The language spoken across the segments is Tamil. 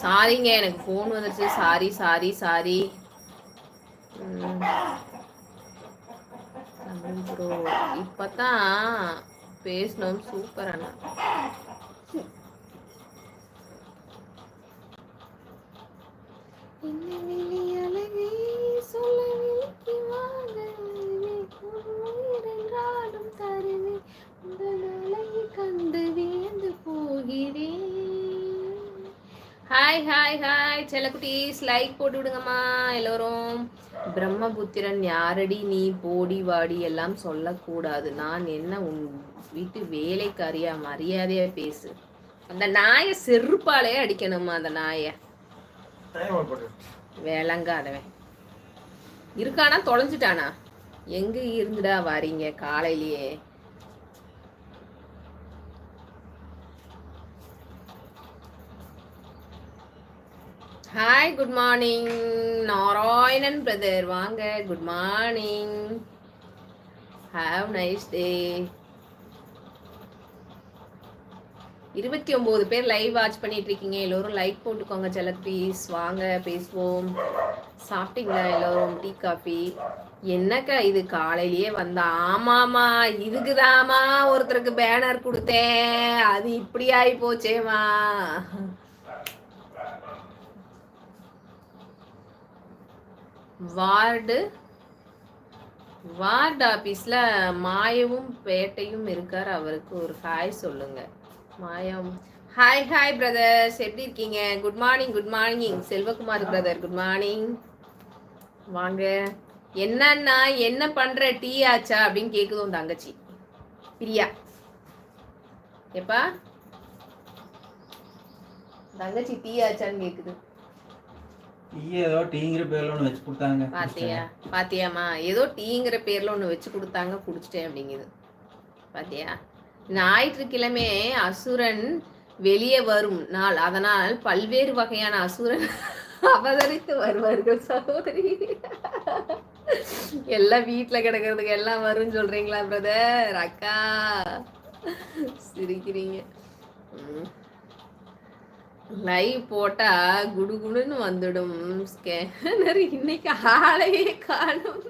சாரிங்க எனக்கு ஃபோன் வந்துருச்சு. சாரி சாரி சாரி ப்ரோ இப்பதான் பேசணும். சூப்பர் அண்ணா. கண்டு ஹாய் ஹாய் ஹாய் செல்லக்குட்டீஸ் லைக் போட்டு விடுங்கம்மா எல்லோரும். பிரம்மபுத்திரன் யாரடி நீ போடி வாடி எல்லாம் சொல்லக்கூடாது. நான் என்ன உன் வீட்டு வேலைக்காரியா மரியாதையா பேசு. அந்த நாயை செருப்பாலே அடிக்கணுமா அந்த நாயை. வேளங்காதவன். இருக்கானா தொலைஞ்சிட்டானா? எங்க இருந்துடா வாரீங்க காலையிலேயே? Hi good morning Narayanan brother வாங்க good morning have nice day இருபத்தி ஒன்பது பேர் லைவ் வாட்ச் பண்ணிட்டு இருக்கீங்க. எல்லோரும் லைக் போட்டுக்கோங்க செல ப்ளீஸ் வாங்க பேசுவோம். சாப்பிட்டீங்களா எல்லோரும்? டீ காஃபி என்னக்கா இது? காலையிலேயே வந்தா ஆமாமா இதுக்குதாமா ஒருத்தருக்கு பேனர் கொடுத்தேன். அது இப்படி ஆகி போச்சேமா வார்டு வார்டு ஆபீஸ்ல மாயவும் பேட்டையும் இருக்கார். அவருக்கு ஒரு ஹாய் சொல்லுங்க. மாயம் ஹாய் ஹாய் பிரதர்ஸ். எப்படி இருக்கீங்க? Good morning good morning. Selvakumar brother good morning. வாங்க. என்னன்னா என்ன பண்ற டீ ஆச்சா அப்படின்னு கேட்குது உன் தங்கச்சி. பிரியா. எப்பா? தங்கச்சி டீ ஆச்சான்னு கேக்குது ஏதோ டீங்கிற பேர்ல ஒன்று வச்சு கொடுத்தாங்க. பாத்தியா? பாத்தியாமா ஏதோ டீங்கிற பேர்ல ஒண்ணு வச்சு கொடுத்தாங்க குடிச்சிட்டேன் அப்படிங்குது. பாத்தியா? ஞாயிற்றுக்கிழமை அசுரன் வெளியே வரும் நாள். அதனால் பல்வேறு வகையான அசுரன் அவதரித்து வருவார்கள் சகோதரி. எல்லாம் வீட்டுல கிடக்கிறதுக்கு எல்லாம் வரும்னு சொல்றீங்களா பிரதர் அக்கா சிரிக்கிறீங்க. லைவ் போட்டா குடுகுடுன்னு வந்துடும் ஸ்கேனர் இன்னைக்கு ஆளையே காணும்.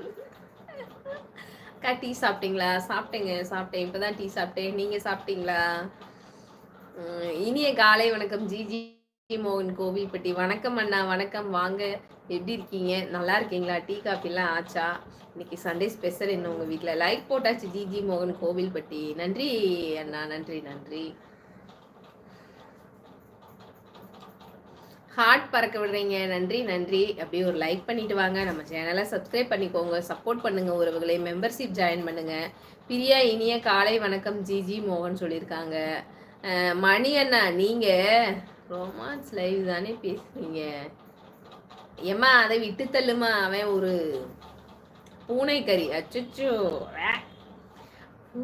அக்கா டீ சாப்பிட்டீங்களா? சாப்பிட்டேங்க சாப்பிட்டேன். இப்பதான் டீ சாப்பிட்டேன். நீங்க சாப்பிட்டீங்களா? இனிய காலை வணக்கம். ஜிஜி மோகன் கோவில்பட்டி. வணக்கம் அண்ணா வணக்கம். வாங்க. எப்படி இருக்கீங்க? நல்லா இருக்கீங்களா? டீ காஃபிலாம் ஆச்சா? இன்னைக்கு சண்டே ஸ்பெஷல் என்ன உங்க வீட்டில் லைக் போட்டாச்சு ஜிஜி மோகன் கோவில்பட்டி. நன்றி அண்ணா நன்றி நன்றி. ஹார்ட் பறக்க விடுறீங்க. நன்றி நன்றி. அப்படியே ஒரு லைக் பண்ணிட்டு வாங்க. நம்ம சேனலை சப்ஸ்கிரைப் பண்ணிக்கோங்க. சப்போர்ட் பண்ணுங்க உறவுகளை. மெம்பர்ஷிப் ஜாயின் பண்ணுங்க. பிரியா இனிய காலை வணக்கம். ஜிஜி மோகன் சொல்லியிருக்காங்க. மணி அண்ணா நீங்க ரொமான்ஸ் லைவ் தானே பேசுறீங்க? ஏம்மா அதை விட்டு தள்ளுமா? அவன் ஒரு பூனைக்கறி. அச்சோ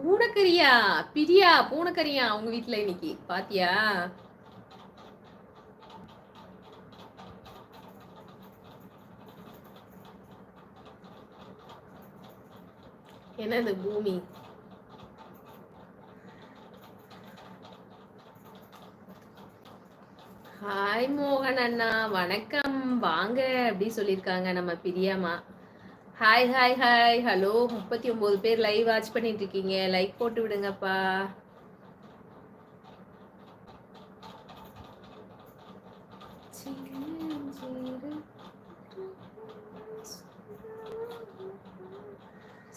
பூனைக்கறியா? பிரியா பூனைக்கறியா? அவங்க வீட்டில் இன்னைக்கு? பாத்தியா? என்னது பூமி. ஹாய் மோகன் அண்ணா. வணக்கம். வாங்க. அப்படி சொல்லியிருக்காங்க நம்ம பிரியாமா. ஹாய் ஹாய் ஹாய் ஹலோ முப்பத்தி ஒன்பது பேர் லைவ் வாட்ச் பண்ணிட்டு இருக்கீங்க. லைக் போட்டு விடுங்கப்பா.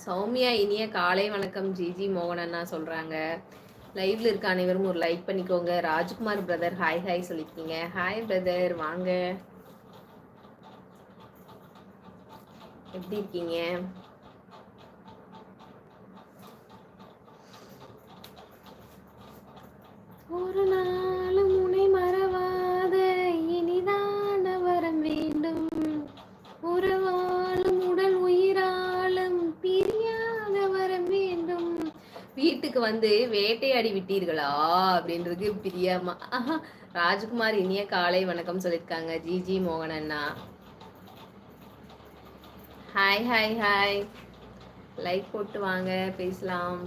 சௌமியா இனிய காலை வணக்கம். ஜிஜி மோகன் அண்ணா சொல்றாங்க. லைவ்ல இருக்க அனைவரும் ஒரு லைக் பண்ணிக்கோங்க. ராஜ்குமார் பிரதர் ஹாய் ஹாய் சொல்லியிருக்கீங்க ஹாய் பிரதர் வாங்க. எப்படி இருக்கீங்க? ஒரு வந்து வேட்டையாடி விட்டீர்களா அப்படின்றது பிரியமா. ராஜ்குமார் இனிய காலை வணக்கம் சொல்லியிருக்காங்க. ஜிஜி மோகன் அண்ணா. ஹாய் ஹாய் ஹாய் லைக் போட்டு வாங்க பேசலாம்.